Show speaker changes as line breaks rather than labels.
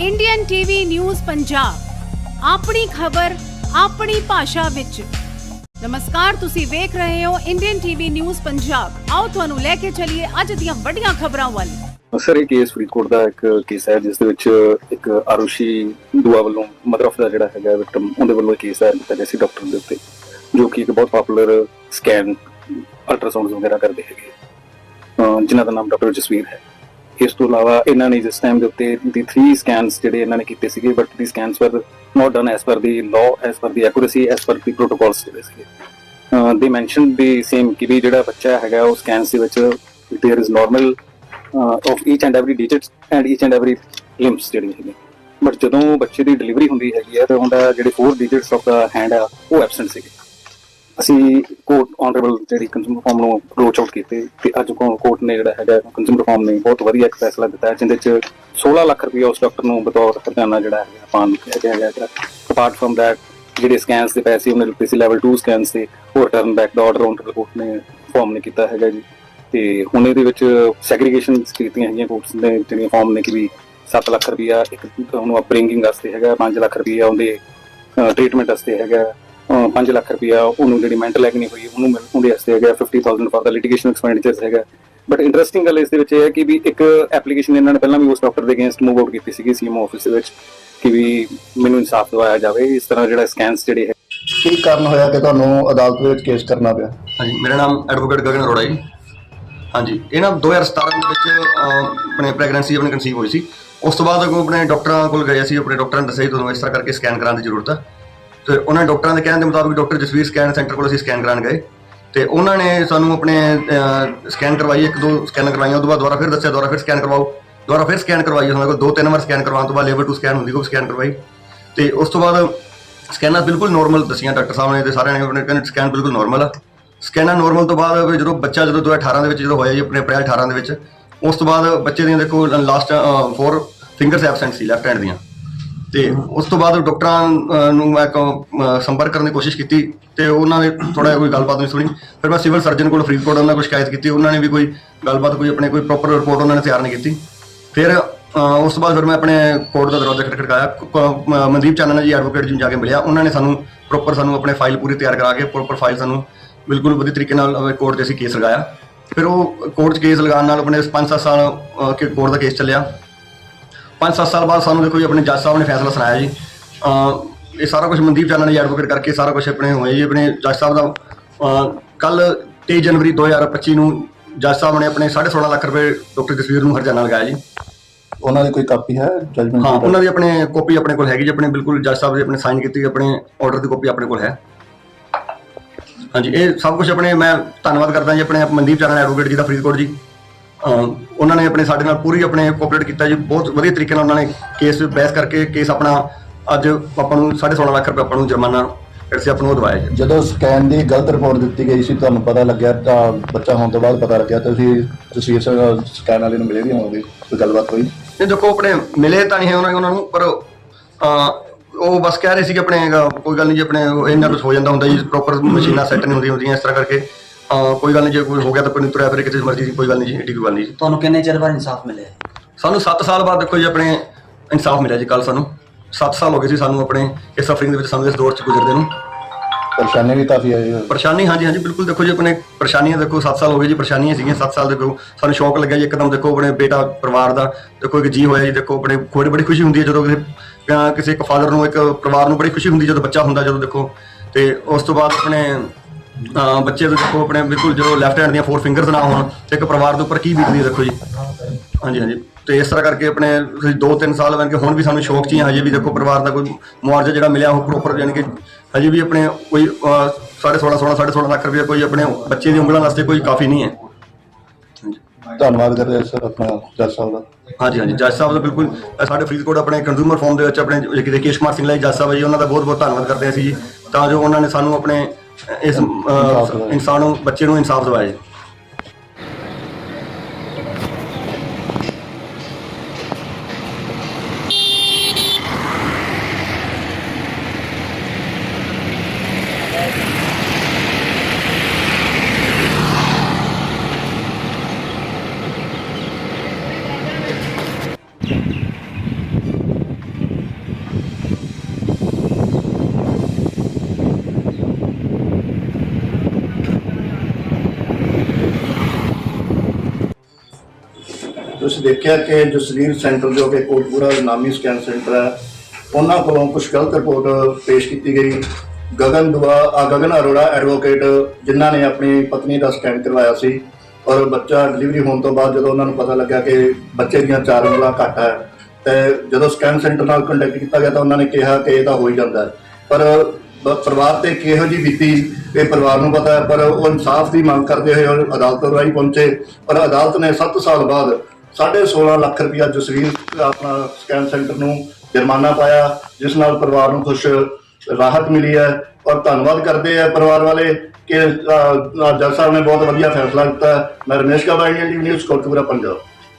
Indian TV news Punjab ਆਪਣੀ ਖਬਰ, ਆਪਣੀ ਭਾਸ਼ਾ ਵਿੱਚ। ਨਮਸਕਾਰ, ਤੁਸੀਂ ਵੇਖ ਰਹੇ ਹੋ ਇੰਡੀਅਨ ਟੀਵੀ ਨਿਊਜ਼ ਪੰਜਾਬ ਆਓ ਤੁਹਾਨੂੰ ਲੈ ਕੇ ਚੱਲੀਏ ਅੱਜ ਦੀਆਂ ਵੱਡੀਆਂ ਖਬਰਾਂ ਵੱਲ।
ਸਰ, ਇਹ ਕੇਸ ਫਰੀਦਕੋਟ ਦਾ ਇੱਕ ਕੇਸ ਹੈ, ਜਿਸ ਦੇ ਵਿੱਚ ਇੱਕ ਆਰੂਸ਼ੀ ਦੁਆ ਵੱਲੋਂ ਮਦਰ ਆਫ ਦਾ ਜਿਹੜਾ ਹੈਗਾ ਵਿਕਟਮ ਉਹਦੇ ਵੱਲੋਂ ਕੇਸ ਹੈ ਕੀਤਾ ਗਿਆ ਸੀ ਡਾਕਟਰ ਦੇ ਉੱਤੇ, ਜੋ ਕਿ ਇੱਕ ਬਹੁਤ ਪਪੂਲਰ ਸਕੈਨ ਅਲਟਰਾਸਾਊਂਡ ਵਗੈਰਾ ਕਰਦੇ ਹੈਗੇ। ਜਿਨ੍ਹਾਂ ਦਾ ਨਾਮ ਡਾਕਟਰ ਜਸਵੀਰ ਹੈ। ਇਸ ਤੋਂ ਇਲਾਵਾ ਇਹਨਾਂ ਨੇ ਜਿਸ ਟਾਈਮ ਦੇ ਉੱਤੇ ਦੀ 3 ਸਕੈਨਸ ਜਿਹੜੇ ਇਹਨਾਂ ਨੇ ਕੀਤੇ ਸੀਗੇ ਬਟ ਦੀ ਸਕੈਨਸ ਵਰ ਨਾਟ ਡਨ ਐਸ ਪਰ ਦੀ ਲਾਅ ਐਸ ਪਰ ਦੀ ਐਕੂਰੇਸੀ ਐਸ ਪਰ ਦੀ ਪ੍ਰੋਟੋਕਾਲਸ ਜਿਹੜੇ ਸੀਗੇ ਦੇ ਮੈਂਸ਼ਨ ਦੀ ਸੇਮ ਕਿ ਵੀ ਜਿਹੜਾ ਬੱਚਾ ਹੈਗਾ ਉਹ ਸਕੈਨਸ ਦੇ ਵਿੱਚ there is normal of each and every digits and each and every limbs ਜਿਹੜੀ ਹੈਗੀ ਬਟ ਜਦੋਂ ਬੱਚੇ ਦੀ ਡਿਲੀਵਰੀ ਹੁੰਦੀ ਹੈਗੀ ਹੈ ਤਾਂ ਉਹਦਾ ਜਿਹੜੇ four digits of the hand ਆ ਉਹ ਐਬਸੈਂਟ ਸੀਗੇ ਅਸੀਂ ਕੋਰਟ ਆਨਰੇਬਲ ਜਿਹੜੀ ਕੰਜ਼ੂਮਰ ਫਾਰਮ ਨੂੰ ਅਪਰੋਚ ਆਊਟ ਕੀਤੇ ਤੇ ਅੱਜ ਕੋਰਟ ਨੇ ਜਿਹੜਾ ਹੈਗਾ ਕੰਜ਼ੂਮਰ ਫਾਰਮ ਨੇ ਬਹੁਤ ਵਧੀਆ ਇੱਕ ਫੈਸਲਾ ਦਿੱਤਾ ਹੈ, ਜਿਹਦੇ ਚ 16 ਲੱਖ ਰੁਪਏ ਉਸ ਡਾਕਟਰ ਨੂੰ ਬਤੌਰ ਖਜ਼ਾਨਾ ਜਿਹੜਾ ਹੈਗਾ ਪਾਣ ਕਿਹਾ ਗਿਆ ਹੈਗਾ। ਅਪਾਰਟ ਫਰਮ ਦੈਟ ਜਿਹੜੇ ਸਕੈਨਸ ਦੇ ਪੈਸੇ ਉਹਨੇ ਲਿੱਤੇ ਸੀ ਲੈਵਲ 2 ਸਕੈਨਸ ਤੇ ਉਹ ਰਿਟਰਨ ਬੈਕ ਦਾ ਆਰਡਰ ਆਨਰੇਬਲ ਕੋਰਟ ਨੇ ਫਾਰਮ ਨੇ ਕੀਤਾ ਹੈਗਾ ਜੀ। ਤੇ ਹੁਣ ਇਹਦੇ ਵਿੱਚ ਸੈਗਰੀਗੇਸ਼ਨ ਕੀਤੀਆਂ ਹੈਗੀਆਂ ਕੋਰਟਸ ਨੇ ਜਿਹੜੀਆਂ ਫਾਰਮ ਨੇ ਕਿ ਵੀ 7 ਲੱਖ ਰੁਪਇਆ ਇੱਕ ਉਹਨੂੰ ਅਪਬ੍ਰਿੰਗਿੰਗ ਵਾਸਤੇ ਹੈਗਾ 5 ਲੱਖ ਰੁਪਇਆ ਉਹਦੇ ਟ੍ਰੀਟਮੈਂਟ ਵਾਸਤੇ ਹੈਗਾ। 5 ਲੱਖ ਰੁਪਇਆ ਉਹਨੂੰ ਜਿਹੜੀ ਮੈਂਟਲ ਐਗਨੀ ਹੋਈ ਉਹਨੂੰ ਮਿਲ- ਉਹਦੇ ਵਾਸਤੇ ਹੈਗਾ 50000 ਫॉर ਦਾ ਲਿਟੀਗੇਸ਼ਨ ਐਕਸਪੈਂਡੀਚਰਸ ਹੈਗਾ। ਬਟ ਇੰਟਰਸਟਿੰਗ ਗੱਲ ਇਸ ਦੇ ਵਿੱਚ ਇਹ ਹੈ ਕਿ ਵੀ ਇੱਕ ਐਪਲੀਕੇਸ਼ਨ ਇਹਨਾਂ ਨੇ ਪਹਿਲਾਂ ਵੀ ਉਸ ਡਾਕਟਰ ਦੇ ਅਗੇਂਸਟ ਮੂਵ ਆਊਟ ਕੀਤੀ ਸੀਗੀ ਸੀਐਮ ਆਫਿਸ ਦੇ ਵਿੱਚ ਕਿ ਵੀ ਮੈਨੂੰ ਇਨਸਾਫ ਦਿਵਾਇਆ ਜਾਵੇ। ਇਸ ਤਰ੍ਹਾਂ ਜਿਹੜਾ ਸਕੈਨਸ ਜਿਹੜੇ ਹੈ
ਕੀ ਕਾਰਨ ਹੋਇਆ ਕਿ ਤੁਹਾਨੂੰ ਅਦਾਲਤ ਵਿੱਚ ਕੇਸ ਕਰਨਾ ਪਿਆ?
ਹਾਂਜੀ ਮੇਰਾ ਨਾਮ ਐਡਵੋਕੇਟ ਗਗਨ ਅਰੋੜਾ ਜੀ। ਹਾਂਜੀ ਇਹ ਨਾ 2017 ਦੇ ਵਿੱਚ ਆਪਣੇ ਪ੍ਰੈਗਨੈਂਸੀ ਆਪਣੀ ਕਨਸੀਵ ਹੋਈ ਸੀ। ਉਸ ਤੋਂ ਬਾਅਦ ਅੱਗੋਂ ਆਪਣੇ ਡਾਕਟਰਾਂ ਕੋਲ ਗਏ ਸੀ ਆਪਣੇ ਡਾਕਟਰਾਂ ਨੇ ਦੱਸਿਆ ਤੁਹਾਨੂੰ ਇਸ ਤਰ੍ਹਾਂ ਕਰਕੇ ਸਕੈਨ ਕਰਾਉਣ ਦੀ ਜ਼ਰੂਰਤ ਹੈ ਤੇ ਉਹਨਾਂ ਡਾਕਟਰਾਂ ਦੇ ਕਹਿਣ ਦੇ ਮੁਤਾਬਿਕ ਡਾਕਟਰ ਜਸਵੀਰ ਸਕੈਨ ਸੈਂਟਰ ਕੋਲ ਅਸੀਂ ਸਕੈਨ ਕਰਾਉਣ ਗਏ। ਤੇ ਉਹਨਾਂ ਨੇ ਸਾਨੂੰ ਆਪਣੇ ਸਕੈਨ ਕਰਵਾਈ, ਇੱਕ ਦੋ ਸਕੈਨ ਕਰਵਾਈਆਂ ਉਸ ਤੋਂ ਬਾਅਦ ਦੁਬਾਰਾ ਫਿਰ ਦੱਸਿਆ, ਦੁਬਾਰਾ ਫਿਰ ਸਕੈਨ ਕਰਵਾਓ। ਦੁਬਾਰਾ ਫਿਰ ਸਕੈਨ ਕਰਵਾਈ, ਉਹਨਾਂ ਕੋਲ ਦੋ ਤਿੰਨ ਵਾਰ ਸਕੈਨ ਕਰਵਾਉਣ ਤੋਂ ਬਾਅਦ ਲੇਵਲ 2 ਸਕੈਨ ਹੁੰਦੀ, ਉਹ ਸਕੈਨ ਕਰਵਾਈ। ਤੇ ਉਸ ਤੋਂ ਬਾਅਦ ਸਕੈਨਾਂ ਬਿਲਕੁਲ ਨਾਰਮਲ ਦੱਸੀਆਂ ਡਾਕਟਰ ਸਾਹਿਬ ਨੇ ਤੇ ਸਾਰਿਆਂ ਨੇ ਆਪਣੇ ਕਹਿੰਦੇ ਸਕੈਨ ਬਿਲਕੁਲ ਨਾਰਮਲ ਆ। ਸਕੈਨਾਂ ਨਾਰਮਲ ਤੋਂ ਬਾਅਦ ਫਿਰ ਜਦੋਂ ਬੱਚਾ ਜਦੋਂ 2018 ਦੇ ਵਿੱਚ ਜਦੋਂ ਹੋਇਆ ਜੀ, ਆਪਣੇ ਅਪ੍ਰੈਲ 18 ਦੇ ਵਿੱਚ, ਉਸ ਤੋਂ ਬਾਅਦ ਬੱਚੇ ਦੀਆਂ ਦੇਖੋ ਲਾਸਟ ਫੋਰ ਫਿੰਗਰਸ ਐਬਸੈਂਟ ਸੀ ਲੈਫਟ ਹੈਂਡ ਦੀਆਂ। ਤੇ ਉਸ ਤੋਂ ਬਾਅਦ ਡਾਕਟਰਾਂ ਨੂੰ ਮੈਂ ਕ- ਸੰਪਰਕ ਕਰਨ ਦੀ ਕੋਸ਼ਿਸ਼ ਕੀਤੀ ਤੇ ਉਹਨਾਂ ਨੇ ਥੋੜਾ ਜਿਹਾ ਕੋਈ ਗੱਲਬਾਤ ਨਹੀਂ ਸੁਣੀ। ਫਿਰ ਮੈਂ ਸਿਵਲ ਸਰਜਨ ਕੋਲ ਫਰੀਦਕੋਟ ਉਹਨਾਂ ਕੋਲ ਸ਼ਿਕਾਇਤ ਕੀਤੀ, ਉਹਨਾਂ ਨੇ ਵੀ ਕੋਈ ਗੱਲਬਾਤ, ਕੋਈ ਆਪਣੇ ਕੋਈ ਪ੍ਰੋਪਰ ਰਿਪੋਰਟ ਉਹਨਾਂ ਨੇ ਤਿਆਰ ਨਹੀਂ ਕੀਤੀ। ਫਿਰ ਉਸ ਤੋਂ ਬਾਅਦ ਫਿਰ ਮੈਂ ਆਪਣੇ ਕੋਰਟ ਦਾ ਦਰਵਾਜ਼ਾ ਖਟਖਟਾਇਆ। ਕ- ਕ- ਮ- ਮਨਦੀਪ ਚਾਨਣ ਜੀ ਐਡਵੋਕੇਟ ਜੀ ਨੂੰ ਜਾ ਕੇ ਮਿਲਿਆ, ਉਹਨਾਂ ਨੇ ਸਾਨੂੰ ਪ੍ਰੋਪਰ ਸਾਨੂੰ ਆਪਣੇ ਫਾਈਲ ਪੂਰੀ ਤਿਆਰ ਕਰਾ ਕੇ ਪ੍ਰੋਪਰ ਫਾਈਲ ਸਾਨੂੰ ਬਿਲਕੁਲ ਵਧੀਆ ਤਰੀਕੇ ਨਾਲ ਕੋਰਟ 'ਤੇ ਅਸੀਂ ਕੇਸ ਲਗਾਇਆ। ਫਿਰ ਉਹ ਕੋਰਟ 'ਚ ਕੇਸ ਲਗਾਉਣ ਨਾਲ ਆਪਣੇ 5-7 ਸਾਲ ਕੇ, ਕੋਰਟ ਦਾ ਕੇਸ ਚੱਲਿਆ। 5-7 ਸਾਲ ਬਾਅਦ ਸਾਨੂੰ ਦੇਖੋ ਜੀ ਆਪਣੇ ਜੱਜ ਸਾਹਿਬ ਨੇ ਫੈਸਲਾ ਸੁਣਾਇਆ ਜੀ। ਅਹ ਇਹ ਸਾਰਾ ਕੁਝ ਮਨਦੀਪ ਚਾਨਣ ਨੇ ਐਡਵੋਕੇਟ ਕਰਕੇ ਸਾਰਾ ਕੁਝ ਆਪਣੇ ਹੋਇਆ ਜੀ ਆਪਣੇ ਜੱਜ ਸਾਹਿਬ ਦਾ। ਕੱਲ 23 ਜਨਵਰੀ 2025 ਨੂੰ ਜੱਜ ਸਾਹਿਬ ਨੇ ਆਪਣੇ 16.5 ਲੱਖ ਰੁਪਏ ਡਾਕਟਰ ਜਸਵੀਰ ਨੂੰ ਹਰਜਾਨਾ ਲਗਾਇਆ ਜੀ।
ਉਹਨਾਂ ਦੀ ਕੋਈ ਕਾਪੀ ਹੈ? ਜਜਮੈਂਟ
ਹਾਂ ਉਹਨਾਂ ਦੀ ਆਪਣੇ ਕਾਪੀ ਆਪਣੇ ਕੋਲ ਹੈਗੀ ਜੀ ਆਪਣੇ ਬਿਲਕੁਲ ਜੱਜ ਸਾਹਿਬ ਦੀ ਆਪਣੇ ਸਾਈਨ ਕੀਤੀ ਆਪਣੇ ਆਰਡਰ ਦੀ ਕਾਪੀ ਆਪਣੇ ਕੋਲ ਹੈ। ਹਾਂਜੀ ਇਹ ਸਭ ਕੁਝ ਆਪਣੇ ਮੈਂ ਧੰਨਵਾਦ ਕਰਦਾ ਜੀ ਆਪਣੇ ਮਨਦੀਪ ਚਾਨਣ ਐਡਵੋਕੇਟ ਜੀ ਦਾ ਫਰੀਦਕੋਟ ਜੀ। ਉਹਨਾਂ ਨੇ ਆਪਣੇ ਸਾਡੇ ਨਾਲ ਪੂਰੀ ਆਪਣੇ ਕੋਆਪਰੇਟ ਕੀਤਾ ਜੀ। ਬਹੁਤ ਵਧੀਆ ਤਰੀਕੇ ਨਾਲ ਉਹਨਾਂ ਨੇ ਕੇਸ ਬਹਿਸ ਕਰਕੇ ਕੇਸ ਆਪਣਾ ਅੱਜ ਆਪਾਂ ਨੂੰ 16.5 ਲੱਖ ਰੁਪਏ ਆਪਾਂ ਨੂੰ ਜੁਰਮਾਨਾ ਅਸੀਂ ਆਪਾਂ ਨੂੰ ਦਵਾਇਆ ਜੀ।
ਜਦੋਂ ਸਕੈਨ ਦੀ ਗਲਤ ਰਿਪੋਰਟ ਦਿੱਤੀ ਗਈ ਸੀ ਤੁਹਾਨੂੰ ਪਤਾ ਲੱਗਿਆ ਤਾਂ ਬੱਚਾ ਹੋਣ ਤੋਂ ਬਾਅਦ ਪਤਾ ਲੱਗਿਆ ਤੁਸੀਂ ਤਸਵੀਰ ਸਕੈਨ ਵਾਲੇ ਨੂੰ ਮਿਲੇ ਵੀ ਹੋਣਗੇ ਕੋਈ ਗੱਲਬਾਤ ਹੋਈ?
ਨਹੀਂ ਦੇਖੋ ਆਪਣੇ ਮਿਲੇ ਤਾਂ ਨਹੀਂ ਹੈ ਉਹਨਾਂ ਉਹਨਾਂ ਨੂੰ ਪਰ ਉਹ ਬਸ ਕਹਿ ਰਹੇ ਸੀ ਕਿ ਆਪਣੇ ਕੋਈ ਗੱਲ ਨਹੀਂ ਜੀ ਆਪਣੇ ਉਹ ਇੰਨਾ ਕੁਝ ਹੋ ਜਾਂਦਾ ਹੁੰਦਾ ਜੀ ਪ੍ਰੋਪਰ ਮਸ਼ੀਨਾਂ ਸੈੱਟ ਨਹੀਂ ਹੁੰਦੀਆਂ ਹੁੰਦੀਆਂ ਇਸ ਤਰ੍ਹਾਂ ਕਰਕੇ। ਅਹ, ਕੋਈ ਗੱਲ ਨਹੀਂ ਜੇ ਕੋਈ ਹੋ ਗਿਆ ਤਾਂ ਕੋਈ ਨਹੀਂ ਤੁਰਿਆ ਫਿਰ ਕਿਸੇ ਮਰਜ਼ੀ ਦੀ ਕੋਈ ਗੱਲ ਨਹੀਂ ਜੀ ਏਡੀ ਕੋਈ ਗੱਲ ਨਹੀਂ ਜੀ।
ਤੁਹਾਨੂੰ ਕਿੰਨੇ ਚਿਰ ਬਾਅਦ ਇਨਸਾਫ ਮਿਲਿਆ
ਸਾਨੂੰ 7 ਸਾਲ ਬਾਅਦ ਦੇਖੋ ਜੀ ਆਪਣੇ ਇਨਸਾਫ ਮਿਲਿਆ ਜੀ ਕੱਲ ਸਾਨੂੰ। 7 ਸਾਲ ਹੋ ਗਏ ਸੀ ਸਾਨੂੰ ਆਪਣੇ ਇਸ ਸਫਰਿੰਗ ਦੇ ਵਿੱਚ ਸਾਨੂੰ ਇਸ ਦੌਰ 'ਚ ਗੁਜ਼ਰਦੇ ਨੂੰ।
ਪਰੇਸ਼ਾਨੀ ਵੀ ਕਾਫੀ ਆਈ ਹੈ
ਪਰੇਸ਼ਾਨੀ ਹਾਂਜੀ ਹਾਂਜੀ ਬਿਲਕੁਲ ਦੇਖੋ ਜੀ ਆਪਣੇ ਪਰੇਸ਼ਾਨੀਆਂ ਦੇਖੋ 7 ਸਾਲ ਹੋ ਗਏ ਜੀ ਪਰੇਸ਼ਾਨੀਆਂ ਸੀਗੀਆਂ 7 ਸਾਲ ਦੇਖੋ ਸਾਨੂੰ ਸ਼ੌਕ ਲੱਗਿਆ ਜੀ ਇੱਕਦਮ ਦੇਖੋ ਆਪਣੇ ਬੇਟਾ ਪਰਿਵਾਰ ਦਾ ਦੇਖੋ ਇੱਕ ਜੀ ਹੋਇਆ ਜੀ ਦੇਖੋ ਆਪਣੇ ਬੜੀ ਬੜੀ ਖੁਸ਼ੀ ਹੁੰਦੀ ਹੈ ਜਦੋਂ ਕਿਸੇ ਅਹ ਕਿਸੇ ਇੱਕ ਫਾਦਰ ਨੂੰ ਇੱਕ ਪਰਿਵਾਰ ਨੂੰ ਬੜੀ ਖੁਸ਼ੀ ਹੁੰਦੀ ਹੈ ਜਦੋਂ ਬੱਚਾ ਹੁੰਦਾ ਜਦੋਂ ਦੇਖੋ ਤੇ ਉਸ ਤੋਂ ਬਾਅਦ ਆਪਣੇ ਬੱਚੇ ਦੇ ਦੇਖੋ ਆਪਣੇ ਬਿਲਕੁਲ ਜਦੋਂ ਲੈਫਟ ਹੈਂਡ ਦੀਆਂ ਫੋਰ ਫਿੰਗਰਸ ਨਾ ਹੋਣ ਤੇ ਇੱਕ ਪਰਿਵਾਰ ਦੇ ਉੱਪਰ ਕੀ ਬੀਤਦੀ ਦੇਖੋ ਜੀ। ਹਾਂਜੀ ਹਾਂਜੀ। ਤੇ ਇਸ ਤਰ੍ਹਾਂ ਕਰਕੇ ਆਪਣੇ ਤੁਸੀਂ 2-3 ਸਾਲ ਬਣ ਕੇ ਹੁਣ ਵੀ ਸਾਨੂੰ ਸ਼ੌਕ ਚੀ ਹਜੇ ਵੀ ਦੇਖੋ ਪਰਿਵਾਰ ਦਾ ਕੋਈ ਮੁਆਵਜ਼ਾ ਜਿਹੜਾ ਮਿਲਿਆ ਉਹ ਪ੍ਰੋਪਰ ਯਾਨੀ ਕਿ ਹਜੇ ਵੀ ਆਪਣੇ ਕੋਈ 16.5 16 16.5 ਲੱਖ ਰੁਪਏ ਕੋਈ ਆਪਣੇ ਬੱਚੇ ਦੀ ਉਂਗਲਾਂ ਵਾਸਤੇ ਕੋਈ ਕਾਫੀ ਨਹੀਂ ਹੈ।
ਧੰਨਵਾਦ ਕਰਦੇ ਹਾਂ ਸਰ ਆਪਣਾ ਜੱਜ ਸਾਹਿਬ ਦਾ।
ਹਾਂਜੀ ਹਾਂਜੀ। ਜੱਜ ਸਾਹਿਬ ਦਾ ਬਿਲਕੁਲ ਅ, ਸਾਡੇ ਫਰੀਦਕੋਟ ਆਪਣੇ ਕੰਜ਼ੂਮਰ ਫੋਰਮ ਦੇ ਵਿੱਚ ਆਪਣੇ ਜਿਹੜੇ ਰਕੇਸ਼ ਕੁਮਾਰ ਸਿੰਘ ਲਈ ਜੱਜ ਸਾਹਿਬ ਹੈ ਜੀ ਉਹਨਾਂ ਦਾ ਬਹੁਤ ਬਹੁਤ ਧੰਨਵਾਦ ਕਰਦੇ ਹਾਂ ਅਸੀਂ ਜੀ। ਤਾਂ ਜੋ ਉਹਨਾਂ ਨੇ ਸਾਨੂੰ ਆਪਣੇ ਇਸ ਇਨਸਾਨ ਨੂੰ ਬੱਚੇ ਨੂੰ ਇਨਸਾਫ ਦਿਵਾਇਆ
ਤੁਸੀਂ ਦੇਖਿਆ ਕਿ ਜਸਵੀਰ ਸੈਂਟਰ ਜੋ ਕਿ ਕੋਟਪੂਰਾ ਨਾਮੀ ਸਕੈਨ ਸੈਂਟਰ ਹੈ, ਉਹਨਾਂ ਕੋਲੋਂ ਕੁਝ ਗਲਤ ਰਿਪੋਰਟ ਪੇਸ਼ ਕੀਤੀ ਗਈ। ਗਗਨ ਦੁਆ ਆ ਗਗਨ ਅਰੋੜਾ ਐਡਵੋਕੇਟ ਜਿਨ੍ਹਾਂ ਨੇ ਆਪਣੀ ਪਤਨੀ ਦਾ ਸਕੈਨ ਕਰਵਾਇਆ ਸੀ ਔਰ ਬੱਚਾ ਡਿਲੀਵਰੀ ਹੋਣ ਤੋਂ ਬਾਅਦ ਜਦੋਂ ਉਹਨਾਂ ਨੂੰ ਪਤਾ ਲੱਗਾ ਕਿ ਬੱਚੇ ਦੀਆਂ ਚਾਰ ਉਂਗਲਾਂ ਘੱਟ ਹੈ, ਤੇ ਜਦੋਂ ਸਕੈਨ ਸੈਂਟਰ ਨਾਲ ਕੰਟੈਕਟ ਕੀਤਾ ਗਿਆ ਤਾਂ ਉਹਨਾਂ ਨੇ ਕਿਹਾ ਕਿ ਇਹ ਤਾਂ ਹੋ ਹੀ ਜਾਂਦਾ ਪਰ ਪਰਿਵਾਰ ਤੇ ਕਿਹੋ ਜੀ ਬੀਤੀ ਇਹ ਪਰਿਵਾਰ ਨੂੰ ਪਤਾ ਹੈ, ਪਰ ਉਹ ਇਨਸਾਫ ਦੀ ਮੰਗ ਕਰਦੇ ਹੋਏ ਅਦਾਲਤ ਰਾਹੀਂ ਪਹੁੰਚੇ। ਪਰ ਅਦਾਲਤ ਨੇ 7 ਸਾਲ ਬਾਅਦ 16.5 ਲੱਖ ਰੁਪਇਆ ਜਸਵੀਰ ਆਪਣਾ ਸਕੈਨ ਸੈਂਟਰ ਨੂੰ ਜੁਰਮਾਨਾ ਪਾਇਆ, ਜਿਸ ਨਾਲ ਪਰਿਵਾਰ ਨੂੰ ਕੁਝ ਰਾਹਤ ਮਿਲੀ ਹੈ ਔਰ ਧੰਨਵਾਦ ਕਰਦੇ ਆ ਪਰਿਵਾਰ ਵਾਲੇ ਕਿ ਜੱਜ ਸਾਹਿਬ ਨੇ ਬਹੁਤ ਵਧੀਆ ਫੈਸਲਾ ਕੀਤਾ। ਮੈਂ ਰਮੇਸ਼ ਕਬਾਈ ਇੰਡੀਅਨ ਨਿਊਜ਼ ਕੋਟਪੂਰਾ ਪੰਜਾਬ।